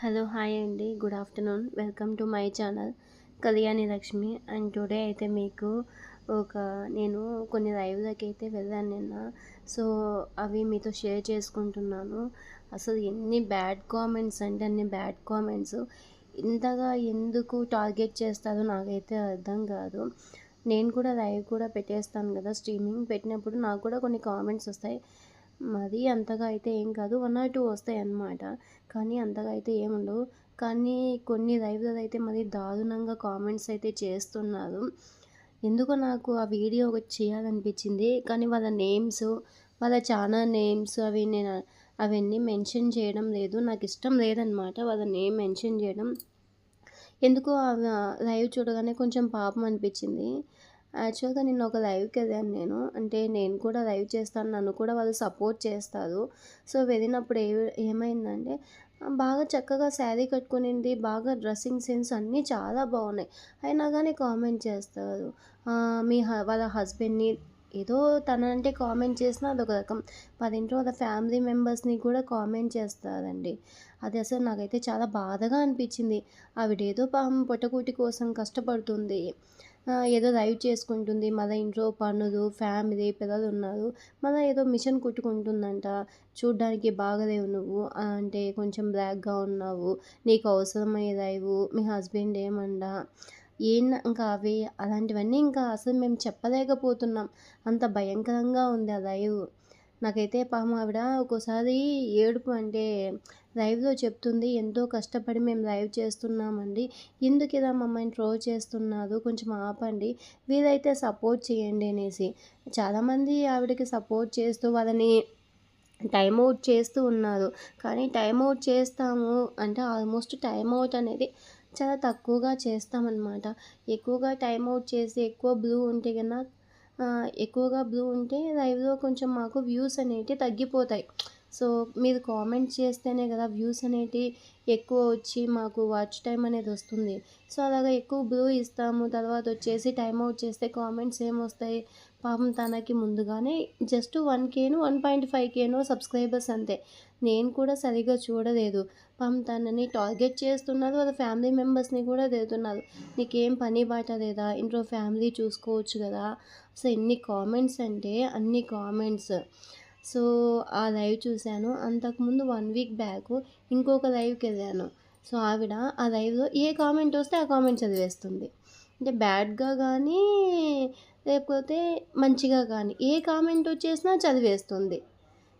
Hello hi అండి. Good afternoon. Welcome to my channel Kalyani Lakshmi. And today అయితే మీకు ఒక నేను కొన్ని లైవ్లకి అయితే వెళ్ళాను నిన్న. సో అవి మీతో షేర్ చేసుకుంటున్నాను. అసలు ఎన్ని బ్యాడ్ కామెంట్స్ అంటే అన్ని బ్యాడ్ కామెంట్స్. ఇంతగా ఎందుకు టార్గెట్ చేస్తారో నాకైతే అర్థం కాదు. నేను కూడా లైవ్ కూడా పెట్టేస్తాను కదా స్ట్రీమింగ్ పెట్టినప్పుడు నాకు కూడా కొన్ని కామెంట్స్ వస్తాయి. మరీ అంతగా అయితే ఏం కాదు. వన్ ఆర్ టూ వస్తాయి అన్నమాట కానీ అంతగా అయితే ఏముండవు కానీ కొన్ని రైతులు అయితే మరి దారుణంగా కామెంట్స్ అయితే చేస్తున్నారు. ఎందుకో నాకు ఆ వీడియో ఒకటి చేయాలనిపించింది. కానీ వాళ్ళ నేమ్స్ వాళ్ళ చాలా నేమ్స్ అవి నేను అవన్నీ మెన్షన్ చేయడం లేదు. నాకు ఇష్టం లేదనమాట వాళ్ళ నేమ్ మెన్షన్ చేయడం. ఎందుకో లైవ్ చూడగానే కొంచెం పాపం అనిపించింది. యాక్చువల్గా నిన్న ఒక లైవ్కి వెళ్ళాను నేను. అంటే నేను కూడా లైవ్ చేస్తాను. నన్ను కూడా వాళ్ళు సపోర్ట్ చేస్తారు. సో వెళ్ళినప్పుడు ఏ ఏమైందంటే బాగా చక్కగా శారీ కట్టుకునింది. బాగా డ్రెస్సింగ్ సెన్స్ అన్నీ చాలా బాగున్నాయి. అయినా కానీ కామెంట్ చేస్తారు. మీ వాళ్ళ హస్బెండ్ని ఏదో తనంటే కామెంట్ చేసినా అదొక రకం. పదింట్లో వాళ్ళ ఫ్యామిలీ మెంబర్స్ని కూడా కామెంట్ చేస్తారండి. అది అసలు నాకైతే చాలా బాధగా అనిపించింది. ఆవిడేదో పాపం పొట్టకూటి కోసం కష్టపడుతుంది. ఏదో డ్రైవ్ చేసుకుంటుంది. మళ్ళీ ఇంట్లో పనులు ఫ్యామిలీ పిల్లలు ఉన్నారు. మళ్ళీ ఏదో మిషన్ కుట్టుకుంటుందంట. చూడ్డానికి బాగలేవు నువ్వు. అంటే కొంచెం బ్లాక్గా ఉన్నావు. నీకు అవసరమయ్యే లైవ్ మీ హస్బెండ్ ఏమండా ఏం ఇంకా అవి? అలాంటివన్నీ ఇంకా అసలు మేము చెప్పలేకపోతున్నాం. అంత భయంకరంగా ఉంది ఆ లైవ్ నాకైతే పాపం ఆవిడ ఒక్కోసారి ఏడుపు అంటే లైవ్లో చెప్తుంది ఎంతో కష్టపడి మేము లైవ్ చేస్తున్నామండి. ఎందుకు ఇలా మమ్మల్ని ట్రో చేస్తున్నారు? కొంచెం ఆపండి. వీలైతే సపోర్ట్ చేయండి అనేసి. చాలామంది ఆవిడకి సపోర్ట్ చేస్తూ వాళ్ళని టైం అవుట్ చేస్తూ ఉన్నారు. కానీ టైం అవుట్ చేస్తాము అంటే ఆల్మోస్ట్ టైం అవుట్ అనేది చాలా తక్కువగా చేస్తామన్నమాట. ఎక్కువగా టైం అవుట్ చేసి ఎక్కువ బ్లూ ఉంటే కన్నా ఎక్కువగా బ్లూ ఉంటే లైవ్లో కొంచెం మాకు వ్యూస్ అనేవి తగ్గిపోతాయి. సో మీరు కామెంట్ చేస్తేనే కదా వ్యూస్ అనేటివి ఎక్కువ వచ్చి మాకు వాచ్ టైం అనేది వస్తుంది. సో అలాగా ఎక్కువ బ్లూ ఇస్తాము తర్వాత వచ్చేసి టైం అవుట్ చేస్తే కామెంట్స్ ఏమొస్తాయి పాపం తనకి ముందుగానే జస్ట్ వన్ కేను వన్ పాయింట్ ఫైవ్ కేనో సబ్స్క్రైబర్స్ అంతే. నేను కూడా సరిగ్గా చూడలేదు. పాపం తనని టార్గెట్ చేస్తున్నారు. వాళ్ళ ఫ్యామిలీ మెంబర్స్ని కూడా తిడుతున్నారు. నీకేం పని బాట లేదా? ఇంట్లో ఫ్యామిలీ చూసుకోవచ్చు కదా? సో ఎన్ని కామెంట్స్ అంటే అన్ని కామెంట్స్. సో ఆ లైవ్ చూశాను. అంతకుముందు వన్ వీక్ బ్యాక్ ఇంకొక లైవ్కి వెళ్ళాను. సో ఆవిడ ఆ లైవ్లో ఏ కామెంట్ వస్తే ఆ కామెంట్ చదివేస్తుంది. అంటే బ్యాడ్గా కానీ లేకపోతే మంచిగా కానీ ఏ కామెంట్ వచ్చేసినా చదివేస్తుంది.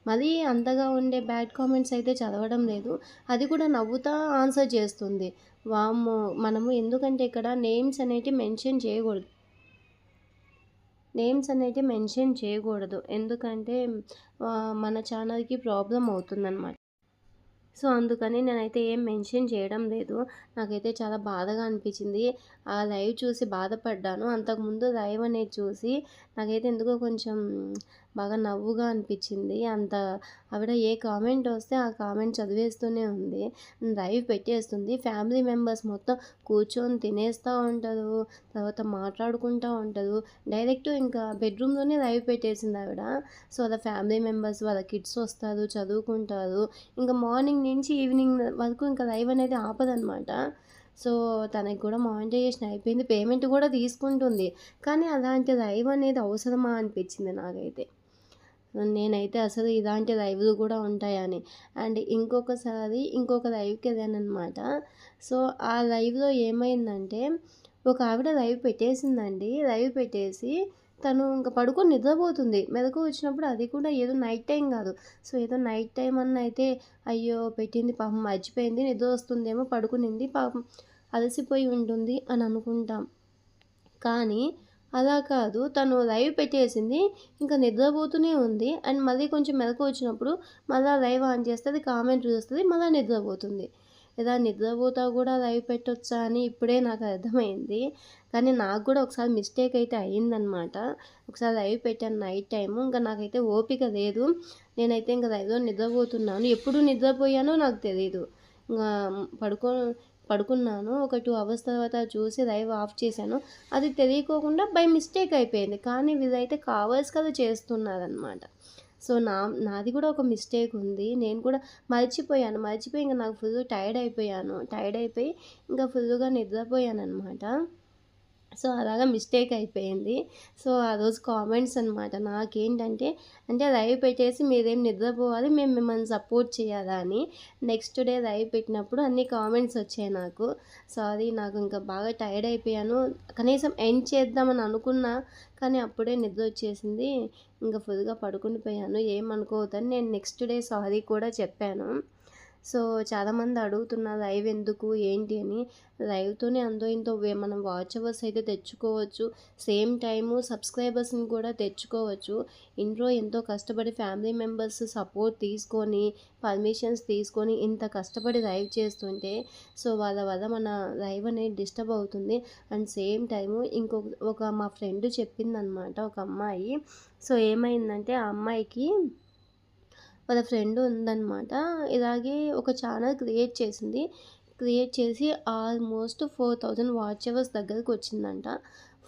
మరీ అంతగా ఉండే బ్యాడ్ కామెంట్స్ అయితే చదవడం లేదు. అది కూడా నవ్వుతా ఆన్సర్ చేస్తుంది. వామ్మో మనము ఎందుకంటే ఇక్కడ నేమ్స్ అనేటివి మెన్షన్ చేయకూడదు. నేమ్స్ అనేవి మెన్షన్ చేయకూడదు. ఎందుకంటే మన ఛానల్కి ప్రాబ్లం అవుతుందన్నమాట. సో అందుకని నేనైతే ఏం మెన్షన్ చేయడం లేదు. నాకైతే చాలా బాధగా అనిపించింది. ఆ లైవ్ చూసి బాధపడ్డాను. అంతకుముందు లైవ్ అనేది చూసి నాకైతే ఎందుకో కొంచెం బాగా నవ్వుగా అనిపించింది. అంత ఆవిడ ఏ కామెంట్ వస్తే ఆ కామెంట్ చదివేస్తూనే ఉంది. లైవ్ పెట్టేస్తుంది. ఫ్యామిలీ మెంబర్స్ మొత్తం కూర్చొని తినేస్తూ ఉంటారు తర్వాత మాట్లాడుకుంటూ ఉంటారు. డైరెక్ట్ ఇంకా బెడ్రూమ్లోనే లైవ్ పెట్టేసింది ఆవిడ. సో వాళ్ళ ఫ్యామిలీ మెంబర్స్ వాళ్ళ కిడ్స్ వస్తారు చదువుకుంటారు. ఇంకా మార్నింగ్ నుంచి ఈవినింగ్ వరకు ఇంకా లైవ్ అనేది ఆపదనమాట సో తనకి కూడా మానిటైజేషన్ అయిపోయింది. పేమెంట్ కూడా తీసుకుంటుంది. కానీ అలాంటి లైవ్ అనేది అవసరమా అనిపించింది నాకైతే. నేనైతే అసలు ఇలాంటి లైవ్లు కూడా ఉంటాయని. అండ్ ఇంకొకసారి ఇంకొక లైవ్కి వెళ్ళానమాట సో ఆ లైవ్లో ఏమైందంటే ఒక ఆవిడ లైవ్ పెట్టేసిందండి. లైవ్ పెట్టేసి తను ఇంకా పడుకొని నిద్రపోతుంది. మెలకు వచ్చినప్పుడు అది కూడా ఏదో నైట్ టైం కాదు. సో ఏదో నైట్ టైం అన్న అయితే అయ్యో పెట్టింది పాపం మర్చిపోయింది నిద్ర వస్తుందేమో పడుకునింది పాపం అలసిపోయి ఉంటుంది అని అనుకుంటాం. కానీ అలా కాదు. తను లైవ్ పెట్టేసింది. ఇంకా నిద్రపోతూనే ఉంది. అండ్ మళ్ళీ కొంచెం మెలకు వచ్చినప్పుడు మళ్ళీ లైవ్ ఆన్ చేస్తుంది కామెంట్ చూస్తుంది మళ్ళీ నిద్రపోతుంది. ఇలా నిద్రపోతా కూడా లైవ్ పెట్టొచ్చా అని ఇప్పుడే నాకు అర్థమైంది. కానీ నాకు కూడా ఒకసారి మిస్టేక్ అయితే అయ్యిందనమాట. ఒకసారి లైవ్ పెట్టాను నైట్ టైము. ఇంకా నాకైతే ఓపిక లేదు. నేనైతే ఇంకా లైవ్లో నిద్రపోతున్నాను. ఎప్పుడు నిద్రపోయానో నాకు తెలియదు ఇంకా పడుకో పడుకున్నాను. ఒక టూ అవర్స్ తర్వాత చూసి లైవ్ ఆఫ్ చేశాను. అది తెలియకోకుండా బై మిస్టేక్ అయిపోయింది. కానీ వీళ్ళైతే కావాల్సి కదా చేస్తున్నారనమాట సో నా నాది కూడా ఒక మిస్టేక్ ఉంది. నేను కూడా మర్చిపోయాను. మర్చిపోయి ఇంకా నాకు ఫుల్ టైర్డ్ అయిపోయాను. టైర్డ్ అయిపోయి ఇంకా ఫుల్గా నిద్రపోయాను అనమాట సో అలాగా మిస్టేక్ అయిపోయింది. సో ఆ రోజు కామెంట్స్ అనమాట నాకేంటంటే అంటే లైవ్ పెట్టేసి మీరేం నిద్రపోవాలి మేము మిమ్మల్ని సపోర్ట్ చేయాలా అని. నెక్స్ట్ డే లైవ్ పెట్టినప్పుడు అన్ని కామెంట్స్ వచ్చాయి నాకు. సారీ నాకు ఇంకా బాగా టైర్డ్ అయిపోయాను. కనీసం ఎండ్ చేద్దామని అనుకున్నా కానీ అప్పుడే నిద్ర వచ్చేసింది. ఇంకా ఫుల్గా పడుకుని పోయాను ఏమనుకోవద్దని నేను నెక్స్ట్ డే సారీ కూడా చెప్పాను. సో చాలామంది అడుగుతున్నారు లైవ్ ఎందుకు? ఏంటి? అని. లైవ్తోనే అందో ఇంతో మనం వాచ్ అవర్స్ అయితే తెచ్చుకోవచ్చు. సేమ్ టైము సబ్స్క్రైబర్స్ని కూడా తెచ్చుకోవచ్చు. ఇంట్లో ఎంతో కష్టపడి ఫ్యామిలీ మెంబర్స్ సపోర్ట్ తీసుకొని పర్మిషన్స్ తీసుకొని ఇంత కష్టపడి లైవ్ చేస్తుంటే సో వాళ్ళ వల్ల మన లైవ్ అనేది డిస్టర్బ్ అవుతుంది. అండ్ సేమ్ టైము ఇంకొక ఒక మా ఫ్రెండ్ చెప్పిందనమాట ఒక అమ్మాయి. సో ఏమైందంటే ఆ అమ్మాయికి వాళ్ళ ఫ్రెండ్ ఉందన్నమాట. ఇలాగే ఒక ఛానల్ క్రియేట్ చేసింది. క్రియేట్ చేసి almost four thousand watch hours దగ్గరకు వచ్చిందంట.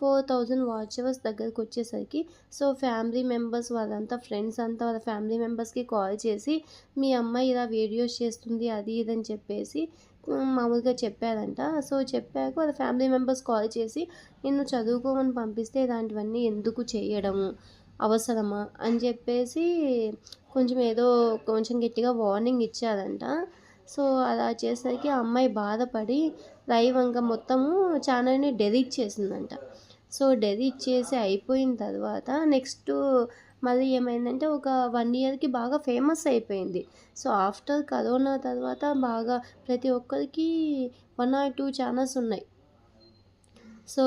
ఫోర్ థౌజండ్ వాచ్ అవర్స్ దగ్గరకు వచ్చేసరికి సో ఫ్యామిలీ మెంబర్స్ వాళ్ళంతా ఫ్రెండ్స్ అంతా వాళ్ళ ఫ్యామిలీ మెంబర్స్కి కాల్ చేసి మీ అమ్మాయి ఇలా వీడియోస్ చేస్తుంది అది ఇది అని చెప్పేసి మామూలుగా చెప్పారంట. సో చెప్పాక వాళ్ళ ఫ్యామిలీ మెంబర్స్ కాల్ చేసి నిన్ను చదువుకోమని పంపిస్తే ఇలాంటివన్నీ ఎందుకు చేయడము? అవసరమా? అని చెప్పేసి కొంచెం ఏదో కొంచెం గట్టిగా వార్నింగ్ ఇచ్చారంట సో అలా చేసరికి ఆ అమ్మాయి బాధపడి లైవ్ ఇంకా మొత్తము ఛానల్ని డెలీట్ చేసిందంట. సో డెలీట్ చేసి అయిపోయిన తర్వాత నెక్స్ట్ మళ్ళీ ఏమైందంటే ఒక వన్ ఇయర్కి బాగా ఫేమస్ అయిపోయింది. సో ఆఫ్టర్ కరోనా తర్వాత బాగా ప్రతి ఒక్కరికి వన్ ఆర్ టూ ఛానల్స్ ఉన్నాయి. సో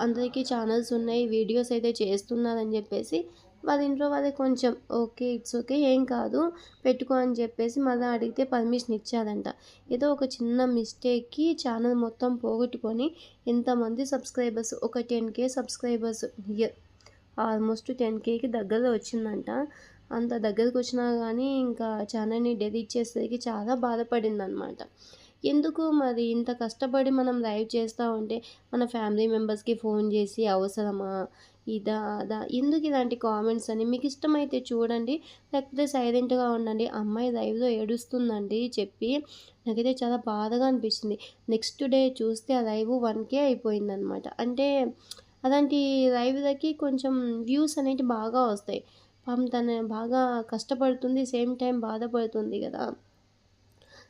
అందరికీ ఛానల్స్ ఉన్నాయి వీడియోస్ అయితే చేస్తున్నారని చెప్పేసి వాళ్ళ ఇంట్లో వాళ్ళకి కొంచెం ఓకే ఇట్స్ ఓకే ఏం కాదు పెట్టుకో అని చెప్పేసి మళ్ళీ అడిగితే పర్మిషన్ ఇచ్చారంట ఏదో ఒక చిన్న మిస్టేక్కి ఛానల్ మొత్తం పోగొట్టుకొని ఎంతమంది సబ్స్క్రైబర్స్ ఒక ten K subscribers year almost ten కేకి దగ్గరలో వచ్చిందంట. అంత దగ్గరకు వచ్చినా కానీ ఇంకా ఛానల్ని డెలీట్ చేసేసరికి చాలా బాధపడింది అనమాట ఎందుకు మరి ఇంత కష్టపడి మనం లైవ్ చేస్తూ ఉంటే మన ఫ్యామిలీ మెంబర్స్కి ఫోన్ చేసి అవసరమా? ఇదా అదా? ఎందుకు ఇలాంటి కామెంట్స్ అని మీకు ఇష్టమైతే చూడండి. లేకపోతే సైలెంట్గా ఉండండి. అమ్మాయి లైవ్లో ఏడుస్తుందండి చెప్పి. నాకైతే చాలా బాధగా అనిపించింది నెక్స్ట్ డే చూస్తే ఆ లైవ్ వన్కే అయిపోయిందనమాట. అంటే అలాంటి లైవ్లకి కొంచెం వ్యూస్ అనేవి బాగా వస్తాయి. పాపం తను బాగా కష్టపడుతుంది సేమ్ టైం బాధపడుతుంది కదా.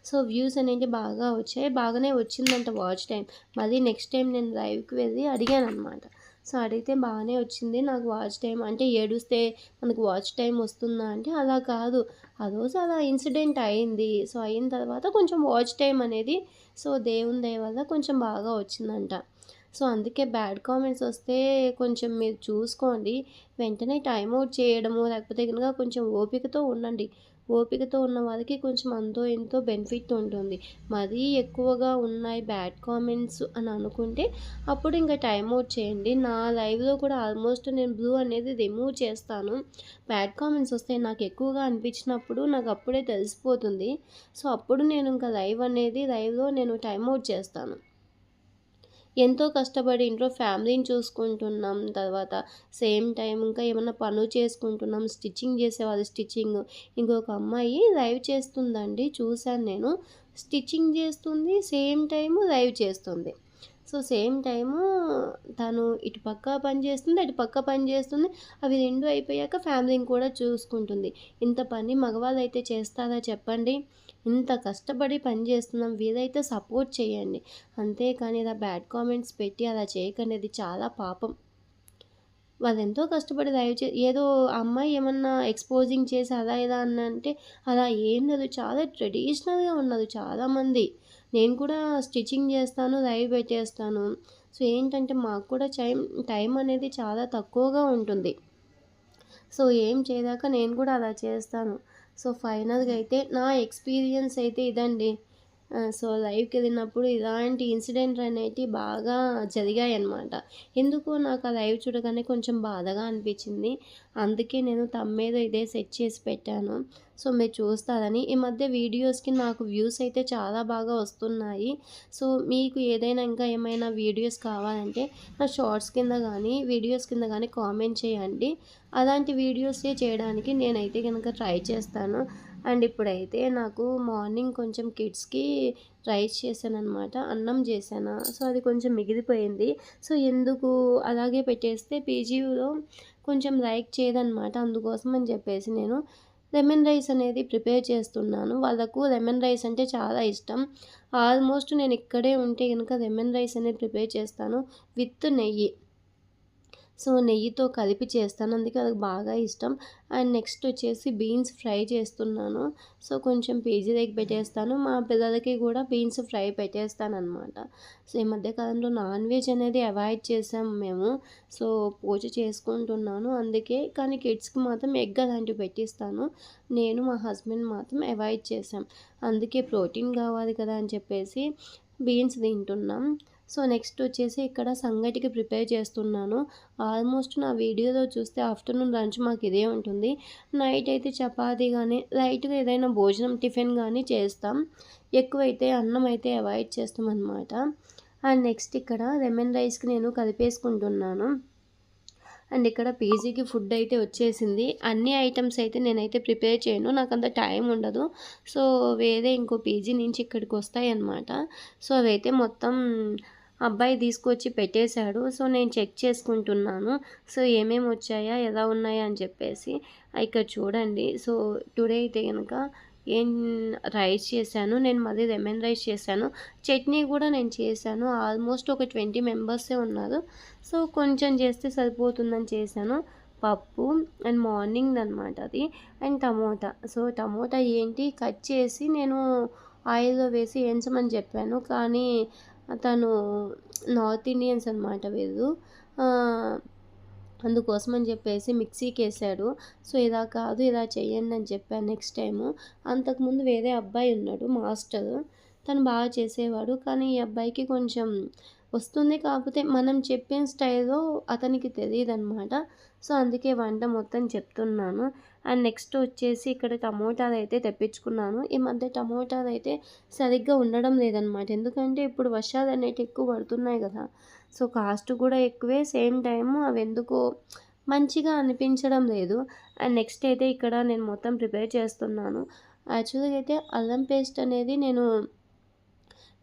సో వ్యూస్ అనేవి బాగా వచ్చాయి. బాగానే వచ్చిందంట వాచ్ టైం. మళ్ళీ నెక్స్ట్ టైం నేను లైవ్కి వెళ్ళి అడిగాను అనమాట సో అడిగితే బాగానే వచ్చింది నాకు వాచ్ టైం. అంటే ఏడుస్తే మనకు వాచ్ టైం వస్తుందా అంటే అలా కాదు. ఆ రోజు అలా ఇన్సిడెంట్ అయింది. సో అయిన తర్వాత కొంచెం వాచ్ టైం అనేది సో దేవుని దయ వల్ల కొంచెం బాగా వచ్చిందంట. సో అందుకే బ్యాడ్ కామెంట్స్ వస్తే కొంచెం మీరు చూసుకోండి. వెంటనే టైం అవుట్ చేయడము లేకపోతే కనుక కొంచెం ఓపికతో ఉండండి. ఓపికతో ఉన్న వాళ్ళకి కొంచెం అంతో ఎంతో బెనిఫిట్ ఉంటుంది. మరీ ఎక్కువగా ఉన్నాయి బ్యాడ్ కామెంట్స్ అని అనుకుంటే అప్పుడు ఇంకా టైం అవుట్ చేయండి. నా లైవ్లో కూడా ఆల్మోస్ట్ నేను బ్లూ అనేది రిమూవ్ చేస్తాను. బ్యాడ్ కామెంట్స్ వస్తే నాకు ఎక్కువగా అనిపించినప్పుడు నాకు అప్పుడే తెలిసిపోతుంది. సో అప్పుడు నేను ఇంకా లైవ్ అనేది లైవ్లో నేను టైం అవుట్ చేస్తాను. ఎంతో కష్టపడి ఇంట్లో ఫ్యామిలీని చూసుకుంటున్నాం తర్వాత సేమ్ టైం ఇంకా ఏమైనా పనులు చేసుకుంటున్నాం స్టిచ్చింగ్ చేసేవాళ్ళు స్టిచ్చింగ్. ఇంకొక అమ్మాయి లైవ్ చేస్తుందండి చూశాను నేను. స్టిచ్చింగ్ చేస్తుంది సేమ్ టైము లైవ్ చేస్తుంది. సో సేమ్ టైము తను ఇటు పక్క పని చేస్తుంది అటు పక్క పని చేస్తుంది. అవి రెండు అయిపోయాక ఫ్యామిలీని కూడా చూసుకుంటుంది. ఇంత పని మగవాళ్ళు అయితే చేస్తారా చెప్పండి? ఇంత కష్టపడి పని చేస్తున్నాం వీలైతే సపోర్ట్ చేయండి. అంతేకాని ఇలా బ్యాడ్ కామెంట్స్ పెట్టి అలా చేయకండి అది చాలా పాపం. వాళ్ళు ఎంతో కష్టపడి దయచే ఏదో అమ్మాయి ఏమన్నా ఎక్స్పోజింగ్ చేసి అలా ఇలా అన్నంటే అంటే అలా ఏం లేదు. చాలా ట్రెడిషనల్గా ఉన్నది చాలామంది. నేను కూడా స్టిచ్చింగ్ చేస్తాను లైవ్ పెట్టేస్తాను. సో ఏంటంటే మాకు కూడా టైం టైం అనేది చాలా తక్కువగా ఉంటుంది. సో ఏం చేయదాక నేను కూడా అలా చేస్తాను. సో ఫైనల్గా అయితే నా ఎక్స్పీరియన్స్ అయితే ఇదండి. సో లైవ్కి వెళ్ళినప్పుడు ఇలాంటి ఇన్సిడెంట్ అనేవి బాగా జరిగాయి అన్నమాట ఎందుకో నాకు ఆ లైవ్ చూడగానే కొంచెం బాధగా అనిపించింది. అందుకే నేను తమ్మ మీద ఇదే సెట్ చేసి పెట్టాను. సో మీరు చూస్తారని. ఈ మధ్య వీడియోస్కి నాకు వ్యూస్ అయితే చాలా బాగా వస్తున్నాయి. సో మీకు ఏదైనా ఇంకా ఏమైనా వీడియోస్ కావాలంటే నా షార్ట్స్ కింద కానీ వీడియోస్ కింద కానీ కామెంట్ చేయండి. అలాంటి వీడియోసే చేయడానికి నేనైతే కనుక ట్రై చేస్తాను. అండ్ ఇప్పుడైతే నాకు మార్నింగ్ కొంచెం కిడ్స్కి రైస్ చేశాను అనమాట అన్నం చేశాను. సో అది కొంచెం మిగిలిపోయింది. సో ఎందుకు అలాగే పెట్టేస్తే పీజీలో కొంచెం లైక్ చేయదనమాట అందుకోసం అని చెప్పేసి నేను లెమన్ రైస్ అనేది ప్రిపేర్ చేస్తున్నాను. వాళ్ళకు లెమన్ రైస్ అంటే చాలా ఇష్టం. ఆల్మోస్ట్ నేను ఇక్కడే ఉంటే కనుక లెమన్ రైస్ అనేది ప్రిపేర్ చేస్తాను విత్ నెయ్యి. సో నెయ్యితో కలిపి చేస్తాను. అందుకే అది బాగా ఇష్టం. అండ్ నెక్స్ట్ వచ్చేసి బీన్స్ ఫ్రై చేస్తున్నాను. సో కొంచెం పీజీ దగ్గర పెట్టేస్తాను. మా పిల్లలకి కూడా బీన్స్ ఫ్రై పెట్టేస్తాను అనమాట సో ఈ మధ్యకాలంలో నాన్ వెజ్ అనేది అవాయిడ్ చేసాం మేము. సో పూజ చేసుకుంటున్నాను అందుకే. కానీ కిడ్స్కి మాత్రం ఎగ్ అలాంటివి పెట్టిస్తాను. నేను మా హస్బెండ్ మాత్రం అవాయిడ్ చేసాం. అందుకే ప్రోటీన్ కావాలి కదా అని చెప్పేసి బీన్స్ తింటున్నాం. సో నెక్స్ట్ వచ్చేసి ఇక్కడ సంగటికి ప్రిపేర్ చేస్తున్నాను. ఆల్మోస్ట్ నా వీడియోలో చూస్తే ఆఫ్టర్నూన్ లంచ్ మాకు ఇదే ఉంటుంది. నైట్ అయితే చపాతీ కానీ లైట్గా ఏదైనా భోజనం టిఫిన్ కానీ చేస్తాం. ఎక్కువైతే అన్నం అయితే అవాయిడ్ చేస్తాం అనమాట అండ్ నెక్స్ట్ ఇక్కడ లెమన్ రైస్కి నేను కలిపేసుకుంటున్నాను. అండ్ ఇక్కడ పీజీకి ఫుడ్ అయితే వచ్చేసింది. అన్ని ఐటమ్స్ అయితే నేనైతే ప్రిపేర్ చేయను. నాకు అంత టైం ఉండదు. సో వేరే ఇంకో పీజీ నుంచి ఇక్కడికి వస్తాయి అన్నమాట సో అవైతే మొత్తం అబ్బాయి తీసుకొచ్చి పెట్టేశాడు. సో నేను చెక్ చేసుకుంటున్నాను. సో ఏమేమి వచ్చాయా ఎలా ఉన్నాయా అని చెప్పేసి ఇక్కడ చూడండి. సో టుడే అయితే కనుక ఏం రైస్ చేశాను. నేను మళ్ళీ లెమన్ రైస్ చేశాను. చట్నీ కూడా నేను చేశాను. ఆల్మోస్ట్ ఒక ట్వంటీ మెంబర్సే ఉన్నారు. సో కొంచెం చేస్తే సరిపోతుందని చేశాను. పప్పు అండ్ మార్నింగ్ అనమాట అది. And tomato. సో టమోటా ఏంటి? కట్ చేసి నేను ఆయిల్లో వేసి వేయించమని చెప్పాను. కానీ తను నార్త్ ఇండియన్స్ అనమాట వీళ్ళు. అందుకోసం అని చెప్పేసి మిక్సీకి వేసాడు సో ఇలా కాదు ఇలా చేయండి అని చెప్పాను నెక్స్ట్ టైము. అంతకుముందు వేరే అబ్బాయి ఉన్నాడు మాస్టర్. తను బాగా చేసేవాడు. కానీ ఈ అబ్బాయికి కొంచెం వస్తుంది. కాకపోతే మనం చెప్పిన స్టైల్లో అతనికి తెలియదు అనమాట సో అందుకే వంట మొత్తం చెప్తున్నాను. అండ్ నెక్స్ట్ వచ్చేసి ఇక్కడ టమోటాలు అయితే తెప్పించుకున్నాను. ఈ మధ్య టమోటాలు అయితే సరిగ్గా ఉండడం లేదనమాట ఎందుకంటే ఇప్పుడు వర్షాలు అనేవి ఎక్కువ పడుతున్నాయి కదా. సో కాస్ట్ కూడా ఎక్కువే. సేమ్ టైం అవి ఎందుకో మంచిగా అనిపించడం లేదు. అండ్ నెక్స్ట్ అయితే ఇక్కడ నేను మొత్తం ప్రిపేర్ చేస్తున్నాను. యాక్చువల్గా అయితే అల్లం పేస్ట్ అనేది నేను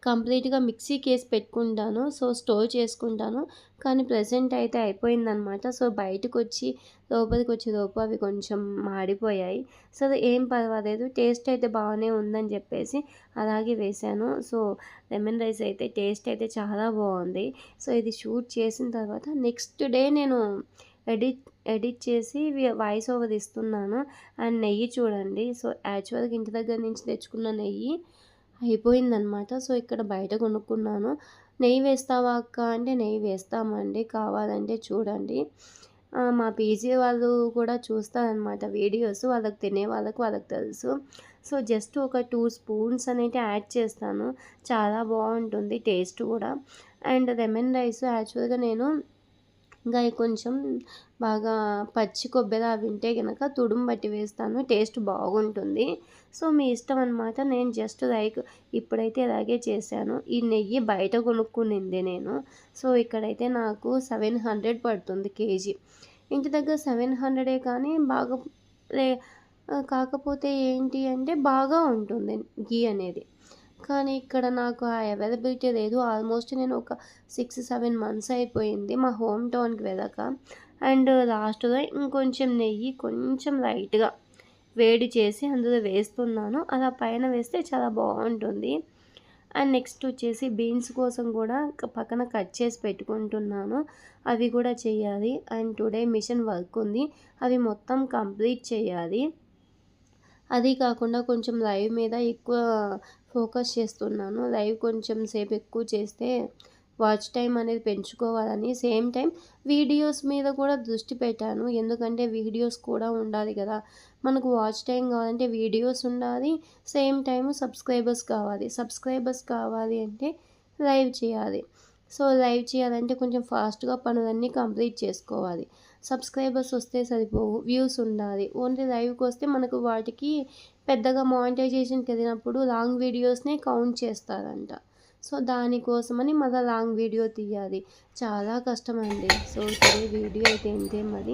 కంప్లీట్గా మిక్సీ కేసి పెట్టుకుంటాను. సో స్టోర్ చేసుకుంటాను. కానీ ప్రజెంట్ అయితే అయిపోయిందనమాట సో బయటకు వచ్చి లోపలికి వచ్చే లోపు అవి కొంచెం మాడిపోయాయి. సో ఏం పర్వాలేదు. టేస్ట్ అయితే బాగానే ఉందని చెప్పేసి అలాగే వేశాను. సో లెమన్ రైస్ అయితే టేస్ట్ అయితే చాలా బాగుంది. సో ఇది షూట్ చేసిన తర్వాత నెక్స్ట్ డే నేను ఎడిట్ ఎడిట్ చేసి వాయిస్ ఓవర్ ఇస్తున్నాను. అండ్ నెయ్యి చూడండి. సో యాక్చువల్గా ఇంటి దగ్గర నుంచి తెచ్చుకున్న నెయ్యి అయిపోయిందనమాట సో ఇక్కడ బయట కొనుక్కున్నాను. నెయ్యి వేస్తావా అక్క? అంటే నెయ్యి వేస్తామండి. కావాలంటే చూడండి. మా పీజీ వాళ్ళు కూడా చూస్తారనమాట వీడియోస్. వాళ్ళకి తినే వాళ్ళకు వాళ్ళకి తెలుసు. సో జస్ట్ ఒక టూ స్పూన్స్ అనేది యాడ్ చేస్తాను. చాలా బాగుంటుంది టేస్ట్ కూడా. అండ్ లెమన్ రైస్ యాక్చువల్గా నేను ఇంకా కొంచెం బాగా పచ్చి కొబ్బరి అవి ఉంటే కనుక తుడుము బట్టి వేస్తాను. టేస్ట్ బాగుంటుంది. సో మీ ఇష్టం అనమాట నేను జస్ట్ లైక్ ఇప్పుడైతే ఇలాగే చేశాను. ఈ నెయ్యి బయట కొనుక్కునింది నేను. సో ఇక్కడైతే నాకు సెవెన్ హండ్రెడ్ పడుతుంది కేజీ. ఇంటి దగ్గర సెవెన్ హండ్రెడే కానీ బాగా లే కాకపోతే ఏంటి అంటే బాగా ఉంటుంది గీ అనేది. కానీ ఇక్కడ నాకు ఆ అవైలబిలిటీ లేదు. ఆల్మోస్ట్ నేను ఒక సిక్స్ సెవెన్ మంత్స్ అయిపోయింది మా హోమ్ టౌన్కి వెళ్ళక. అండ్ లాస్ట్గా ఇంకొంచెం నెయ్యి కొంచెం లైట్గా వేడి చేసి అందులో వేస్తున్నాను. అలా పైన వేస్తే చాలా బాగుంటుంది. అండ్ నెక్స్ట్ వచ్చేసి బీన్స్ కోసం కూడా పక్కన కట్ చేసి పెట్టుకుంటున్నాను. అవి కూడా చేయాలి. అండ్ టుడే మిషన్ వర్క్ ఉంది. అవి మొత్తం కంప్లీట్ చేయాలి. అది కాకుండా కొంచెం లైవ్ మీద ఎక్కువ ఫోకస్ చేస్తున్నాను. లైవ్ కొంచెం సేపు ఎక్కువ చేస్తే వాచ్ టైం అనేది పెంచుకోవాలని. సేమ్ టైం వీడియోస్ మీద కూడా దృష్టి పెట్టాను. ఎందుకంటే వీడియోస్ కూడా ఉండాలి కదా. మనకు వాచ్ టైం కావాలంటే వీడియోస్ ఉండాలి. సేమ్ టైం సబ్స్క్రైబర్స్ కావాలి. సబ్స్క్రైబర్స్ కావాలి అంటే లైవ్ చేయాలి. సో లైవ్ చేయాలంటే కొంచెం ఫాస్ట్గా పనులన్నీ కంప్లీట్ చేసుకోవాలి. సబ్స్క్రైబర్స్ వస్తే సరిపోవు వ్యూస్ ఉండాలి. ఓన్లీ లైవ్కి వస్తే మనకు వాటికి పెద్దగా మానిటైజేషన్కి వెళ్ళినప్పుడు లాంగ్ వీడియోస్నే కౌంట్ చేస్తారంట. సో దానికోసమని మళ్ళీ లాంగ్ వీడియో తీయాలి. చాలా కష్టమండి. సో సరే వీడియో అయితే ఇంతే మరి.